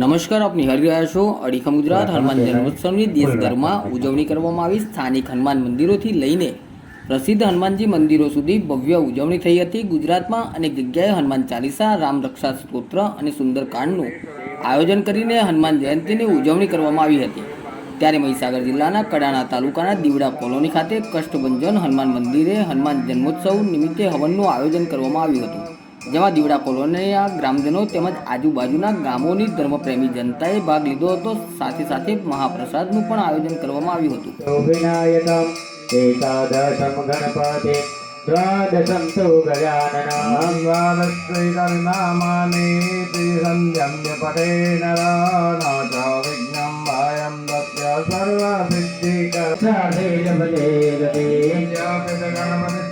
નમસ્કાર આપ નિહાળી રહ્યા છો અડીખમ ગુજરાત હનુમાન જન્મોત્સવની દેશભરમાં ઉજવણી કરવામાં આવી. સ્થાનિક હનુમાન મંદિરોથી લઈને પ્રસિદ્ધ હનુમાનજી મંદિરો સુધી ભવ્ય ઉજવણી થઈ હતી. ગુજરાતમાં અનેક જગ્યાએ હનુમાન ચાલીસા રામ રક્ષા સ્તોત્ર અને સુંદરકાંડનું આયોજન કરીને હનુમાન જયંતીની ઉજવણી કરવામાં આવી હતી. ત્યારે મહીસાગર જિલ્લાના કડાણા તાલુકાના દીવડા કોલોની ખાતે કષ્ટભંજન હનુમાન મંદિરે હનુમાન જન્મોત્સવ નિમિત્તે હવનનું આયોજન કરવામાં આવ્યું હતું. જેમાં દીવડા કોલોનીના ગ્રામજનો તેમજ આજુબાજુના ગામોની ધર્મપ્રેમી જનતાએ ભાગ લીધો હતો. સાથે સાથે મહાપ્રસાદનું પણ આયોજન કરવામાં આવ્યું હતું. એકાદશમ ગણપતિ દ્વાદશમ તો ગજાનનામ વાવસ્વૈકવિમામામે ત્રિસંધ્યમ્ય પટે નરાનાચા વિઘ્નમ ભાયમ દત્ય સર્વ સિદ્ધિ કથા દેવ ગતે ગતે ગણપતિ